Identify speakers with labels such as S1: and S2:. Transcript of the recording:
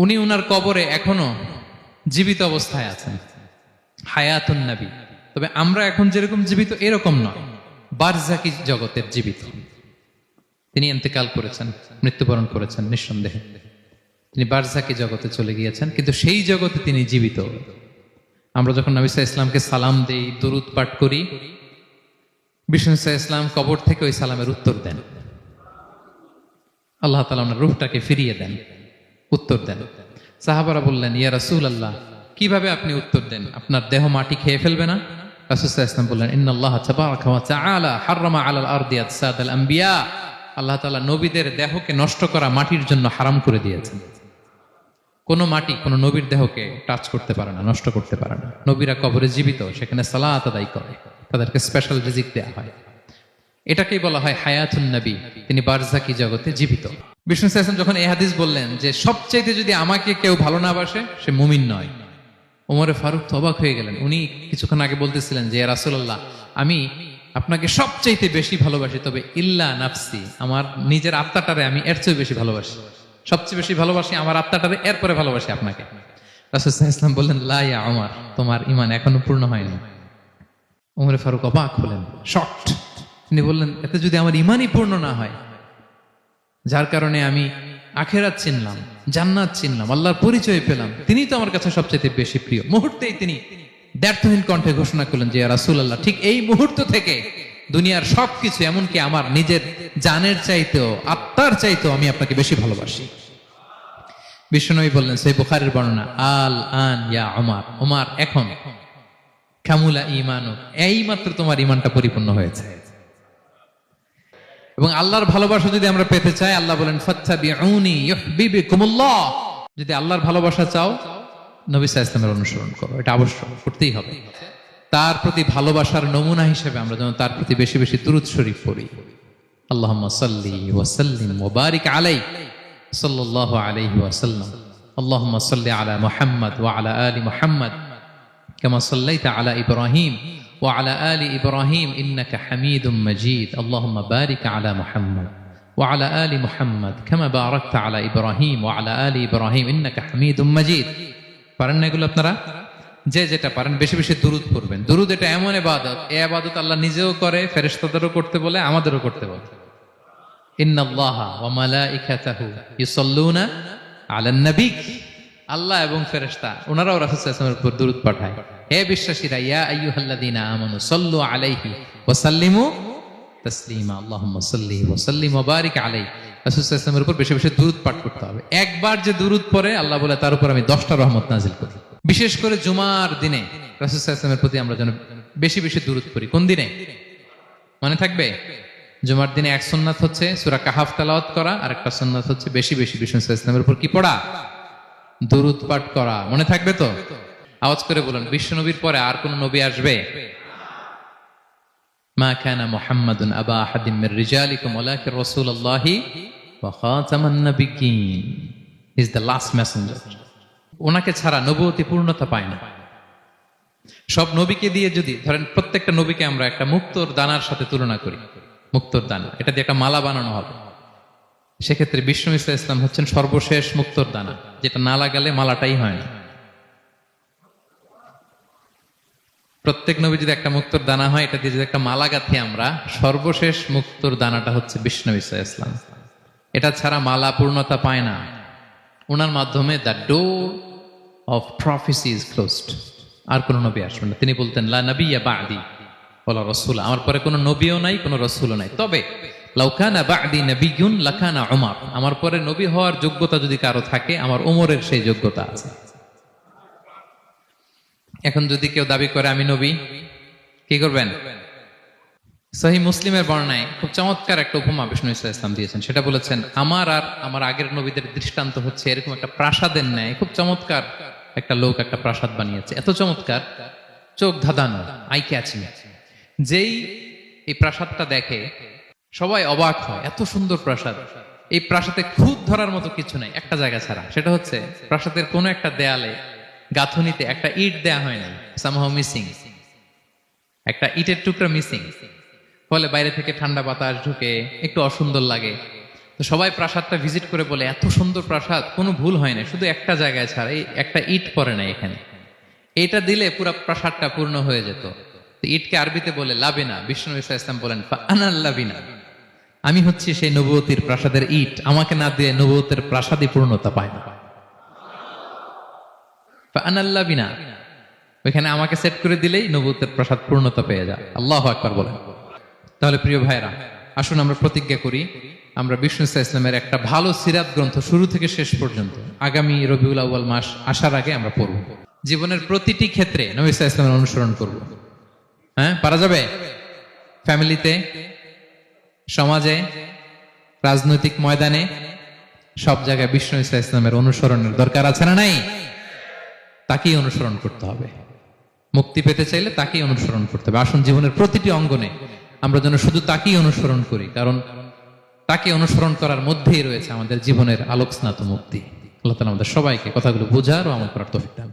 S1: উনি উনার কবরে এখনও জীবিত অবস্থায় আছেন। হায়াতুন নবী। তবে আমরা এখন যেরকম জীবিত, এরকম নয়। বারজাকি জগতের জীবিত। তিনি এন্তেকাল করেছেন, মৃত্যুবরণ করেছেন নিঃসন্দেহে। তিনি বারজাকি জগতে চলে গিয়েছেন, কিন্তু সেই জগতে তিনি জীবিত। আমরা যখন নবী সাল্লাল্লাহু ইসলামকে সালাম দেই, দুরুদ পাঠ করি, বিষ্ণু সাল্লাল্লাহু ইসলাম কবর থেকে ওই সালামের উত্তর দেন। আল্লাহ তালা রূহটাকে ফিরিয়ে দেন। উত্তর দেন। সাহাবারা বললেন, ইয়া রাসূল আল্লাহ কীভাবে আপনি উত্তর দেন? আপনার দেহ মাটি খেয়ে ফেলবে না? আলাইহি ইসলাম বললেন ওয়া তাআলা হাররামা আলাল আরদি আসাদাল আম্বিয়া। আল্লাহ তাআলা নবীদের দেহকে নষ্ট করা মাটির জন্য হারাম করে দিয়েছেন। কোনো মাটি কোনো নবীর দেহকে টাচ করতে পারে না, নষ্ট করতে পারে না। নবীরা কবরে জীবিত, সেখানে সালাত আদায় করে। তাদেরকে স্পেশাল রিজিক দেওয়া হয়। এটাকেই বলা হয় হায়াতুন নবী। তিনি বারজাকি জগতে জীবিত। বিষ্ণু সাহেব যখন এই হাদিস বললেন যে, সবচাইতে যদি আমাকে কেউ ভালো না বাসে, সে মুমিন নয়। ওমরে ফারুক তো অবাক হয়ে গেলেন। উনি কিছুক্ষণ আগে বলতেছিলেন যে রাসুল্লাহ আমি আপনাকে সবচাইতে বেশি ভালোবাসি, তবে ইল্লা নাফসি, আমার নিজের আত্মাটারে আমি এর চেয়ে বেশি ভালোবাসি। সবচেয়ে বেশি ভালোবাসি আমার আত্মাটারে, এরপরে ভালোবাসি আপনাকে। রাসুল ইসলাম বললেন লাইয়া আমার তোমার ইমান এখনও পূর্ণ হয়নি। ওমরে ফারুক অবাক হলেন শক্ট তিনি বললেন, এতে যদি আমার ইমানই পূর্ণ না হয়, যার কারণে আমি আখেরাত চিনলাম, জান্নাত চিনলাম, আল্লাহর পরিচয় পেলাম তিনি তো আমার কাছে সবচেয়ে বেশি প্রিয়। মুহূর্তেই তিনি ব্যর্থহীন কণ্ঠে ঘোষণা করলেন যে রাসুল আল্লাহ ঠিক এই মুহূর্ত থেকে দুনিয়ার সবকিছু, এমনকি আমার নিজের জানের চাইতেও, আত্মার চাইতেও আমি আপনাকে বেশি ভালোবাসি। বিশ্বনবী বললেন সেই বুখারের বর্ণনা, আল আন ইয়া ওমার ওমার এখন, কামুলা ইমানু এই মাত্র তোমার ইমানটা পরিপূর্ণ হয়েছে। এবং আল্লাহর ভালোবাসা যদি আমরা পেতে চাই, আল্লাহ বলেন যদি আল্লাহর ভালোবাসা চাও, নবী অনুসরণ করো। এটা আবশ্যক করতেই হবে। তার প্রতি ভালোবাসার নমুনা হিসেবে আমরা যেন তার প্রতি বেশি বেশি তুরুৎ শরীফ করি আল্লাহ সাল্লি আলাই সাল্লাহ আলাইহি ওয়াসাল্লাম। আল্লাহ সাল্লি আলা মোহাম্মদ ওয়া আলা আলী মোহাম্মদ। কেমা সাল্লাইতা আলা ইব্রাহিম। وعلى ال ابراهيم انك حميد مجيد اللهم بارك على محمد وعلى ال محمد كما باركت على ابراهيم وعلى ال ابراهيم انك حميد مجيد পারেন না এগুলো আপনারা যে যেটা পারেন বেশি বেশি দুরুদ পড়বেন দুরুদ এটা এমন এবাদত এই আবাদত আল্লাহ নিজেও করে ফেরেশতাদেরও করতে বলে আমাদেরও করতে বলে ইন্নাল্লাহা ওয়া মালাইকাতাহু ইউসাল্লুনা আলান নবী আল্লাহ এবং ফেরেশতা ওনারাও রাসূলের উপর দরুদ পাঠায় হে বিশ্বাসীরা, ইয়া আইয়ুহাল্লাযীনা আমানু সাল্লু আলাইহি ওয়া সাল্লিমু তাসলিমা। আল্লাহুম্মা সাল্লি ওয়া সাল্লিম ওয়া বারিক আলাইহি। রাসূলের উপর বেশি বেশি দরুদ পাঠ করতে হবে। একবার যে দরুদ পড়ে, আল্লাহ বলে, তার উপর আমি 10টা রহমত নাজিল করি। বিশেষ করে জুমার দিনে রাসূলের প্রতি আমরা যেন বেশি বেশি দরুদ পড়ি। কোন দিনে? মনে থাকবে? জুমার দিনে এক সুন্নাত হচ্ছে সূরা কাহাফ তেলাওয়াত করা আর একটা সুন্নাত হচ্ছে বেশি বেশি বিষ্ণু ইসলামের উপর কি পড়া। দুরুদ পাঠ করা। মনে থাকবে তো? আওয়াজ করে বলুন বিশ্ব নবীর পরে আর কোন নবী আসবে? মা কানা মুহাম্মাদুন আবা আহাদিম মির রিজালিকুম, ওয়ালাকিন রাসূলুল্লাহি ওয়া খাতামান নাবিয়্যিন। ইজ দ্য লাস্ট মেসেঞ্জার ওনাকে ছাড়া নবুয়তি পূর্ণতা পায় না। সব নবীকে দিয়ে যদি, ধরেন প্রত্যেকটা নবীকে আমরা একটা মুক্তোর দানার সাথে তুলনা করি। মুক্তোর দানা, এটা দিয়ে একটা মালা বানানো হবে। সেক্ষেত্রে বিষ্ণু ইসলাম হচ্ছেন সর্বশেষ মুক্তর দানা, যেটা না লাগালে মালাটাই হয় না। প্রত্যেক নবী যদি একটা মুক্তর দানা হয়, এটা দিয়ে যদি একটা মালা গাঁথি আমরা, সর্বশেষ মুক্তর দানাটা হচ্ছে বিষ্ণু ইসলাম ইসলাম এটা ছাড়া মালা পূর্ণতা পায় না। ওনার মাধ্যমে the door of prophecy is closed. আর কোনো নবী আসবেন না। তিনি বলতেন, লা নবিয়া বাদি, বলা রসুল। আমার পরে কোনো নবীও নাই, কোনো রসুলও নাই। তবে লাউকানা বাদি নবিগুন লাখানা ওমর আমার পরে নবী হওয়ার যোগ্যতা যদি কারও থাকে, আমার ওমরের সেই যোগ্যতা আছে। এখন যদি কেউ দাবি করে, আমি নবী কি করবেন? সহি মুসলিমের বর্ণায় খুব চমৎকার একটা উপমা বিষ্ণু ইসলাম ইসলাম দিয়েছেন। সেটা বলেছেন, আমার আর আমার আগের নবীদের দৃষ্টান্ত হচ্ছে এরকম একটা প্রাসাদের ন্যায়। খুব চমৎকার একটা লোক একটা প্রাসাদ বানিয়েছে। এত চমৎকার, চোখ ধাঁধানো আই ক্যাচিং যেই এই প্রাসাদটা দেখে সবাই অবাক হয়, এত সুন্দর প্রাসাদ। এই প্রাসাদে খুদ ধরার মতো কিছু নাই, একটা জায়গা ছাড়া। সেটা হচ্ছে প্রাসাদের কোনো একটা দেয়ালে গাঁথুনিতে একটা ইট দেয়া হয় নাই সামহাও মিসিং একটা ইটের টুকরা মিসিং ফলে বাইরে থেকে ঠান্ডা বাতাস ঢুকে একটু অসুন্দর লাগে। তো সবাই প্রাসাদটা ভিজিট করে বলে, এত সুন্দর প্রাসাদ, কোনো ভুল হয় না শুধু একটা জায়গায় ছাড়া, এই একটা ইট পড়ে না এখানে। এটা দিলে পুরো প্রাসাদটা পূর্ণ হয়ে যেত। তো ইটকে আরবিতে বলে, লাবিনা। বিষ্ণু ইসা ইসলাম বলেন লাবিনা। আমি হচ্ছি সেই নবুয়তির প্রাসাদের ইট। আমাকে না দিয়ে নবুয়তের প্রাসাদই পূর্ণতা পায় না। আনাল্লা বিনা। ওইখানে আমাকে সেট করে দিলেই নবুতের প্রসাদ পূর্ণতা পেয়ে যায়। আল্লাহ একবার বলেন। তাহলে প্রিয় ভাইরা আসুন আমরা প্রতিজ্ঞা করি, আমরা বিষ্ণু ইসা ইসলামের একটা ভালো সিরাত গ্রন্থ শুরু থেকে শেষ পর্যন্ত, আগামী রবিউল আউ্বাল মাস আসার আগে আমরা পড়ব। জীবনের প্রতিটি ক্ষেত্রে নবী ইসলামের অনুসরণ করব। হ্যাঁ পারা যাবে? ফ্যামিলিতে, সমাজে, রাজনৈতিক ময়দানে, সব জায়গায় বিষ্ণু ইসা ইসলামের অনুসরণের দরকার আছে না নাই? তাকেই অনুসরণ করতে হবে। মুক্তি পেতে চাইলে তাকেই অনুসরণ করতে হবে। আসুন জীবনের প্রতিটি অঙ্গনে আমরা যেন শুধু তাকেই অনুসরণ করি, কারণ তাকে অনুসরণ করার মধ্যেই রয়েছে আমাদের জীবনের আলোকস্নাত মুক্তি। আল্লাহ তালা আমাদের সবাইকে কথাগুলো বোঝার ও আমার করার তফিক দান